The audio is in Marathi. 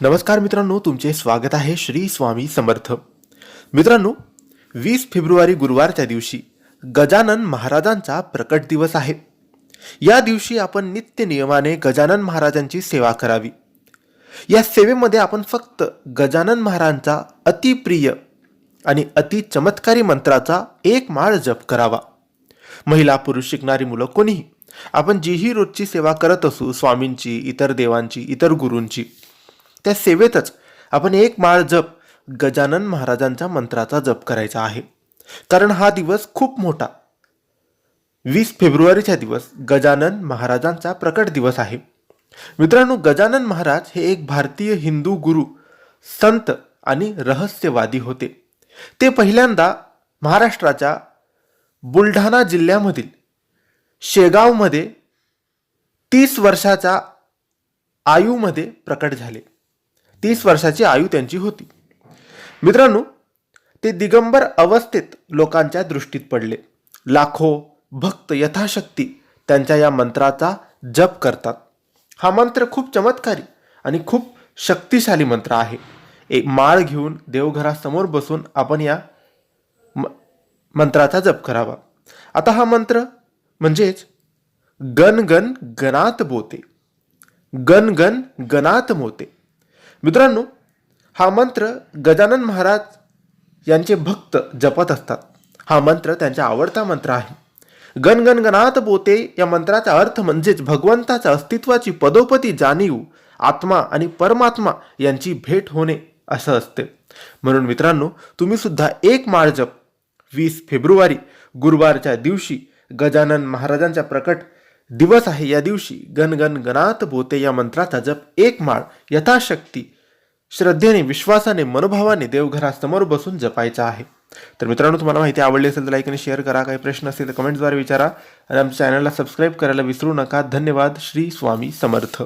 नमस्कार मित्रांनो तुमचे स्वागत आहे श्री स्वामी समर्थ. मित्रांनो वीस फेब्रुवारी गुरुवारच्या दिवशी गजानन महाराजांचा प्रकट दिवस आहे. या दिवशी आपण नित्य नियमाने गजानन महाराजांची सेवा करावी. या सेवेमध्ये आपण फक्त गजानन महाराजांचा अतिप्रिय आणि अति चमत्कारी मंत्राचा एक माळ जप करावा. महिला पुरुष शिकणारी मुलं कोणीही आपण जीही रोजची सेवा करत असू स्वामींची इतर देवांची इतर गुरूंची त्या सेवेतच आपण एक माळ जप गजानन महाराजांच्या मंत्राचा जप करायचा आहे. कारण हा दिवस खूप मोठा. वीस फेब्रुवारीचा दिवस गजानन महाराजांचा प्रकट दिवस आहे. मित्रांनो गजानन महाराज हे एक भारतीय हिंदू गुरु संत आणि रहस्यवादी होते. ते पहिल्यांदा महाराष्ट्राच्या बुलढाणा जिल्ह्यामधील शेगावमध्ये तीस वर्षाच्या आयूमध्ये प्रकट झाले. तीस वर्षाची आयु त्यांची होती. मित्रांनो ते दिगंबर अवस्थेत लोकांच्या दृष्टीत पडले. लाखो भक्त यथाशक्ती त्यांच्या या मंत्राचा जप करतात. हा मंत्र खूप चमत्कारी आणि खूप शक्तिशाली मंत्र आहे. एक माळ घेऊन देवघरासमोर बसून आपण या म- मंत्राचा जप करावा. आता हा मंत्र म्हणजेच गण गण गणात बोते. गण गण गणात मोते. मित्रांनो हा मंत्र गजानन महाराज यांचे भक्त जपत असतात. हा मंत्र त्यांचा आवडता मंत्र आहे. गण बोते या मंत्राचा अर्थ म्हणजेच भगवंताच्या अस्तित्वाची पदोपती जाणीव आत्मा आणि परमात्मा यांची भेट होणे असं असते. म्हणून मित्रांनो तुम्ही सुद्धा एक माळ जप वीस फेब्रुवारी गुरुवारच्या दिवशी गजानन महाराजांच्या प्रकट दिवस आहे या दिवशी. गणगण गणात बोते या मंत्राचा जप. एक माळ यथाशक्ती श्रद्धेने विश्वासाने मनोभावाने देवघरासमोर बसून जपायचा आहे. तर मित्रांनो तुम्हाला माहिती आवडली असेल तर लाईक आणि शेअर करा. काही प्रश्न असतील तर कमेंट्सद्वारे विचारा. आणि आमच्या चॅनलला सबस्क्राईब करायला विसरू नका. धन्यवाद. श्री स्वामी समर्थ.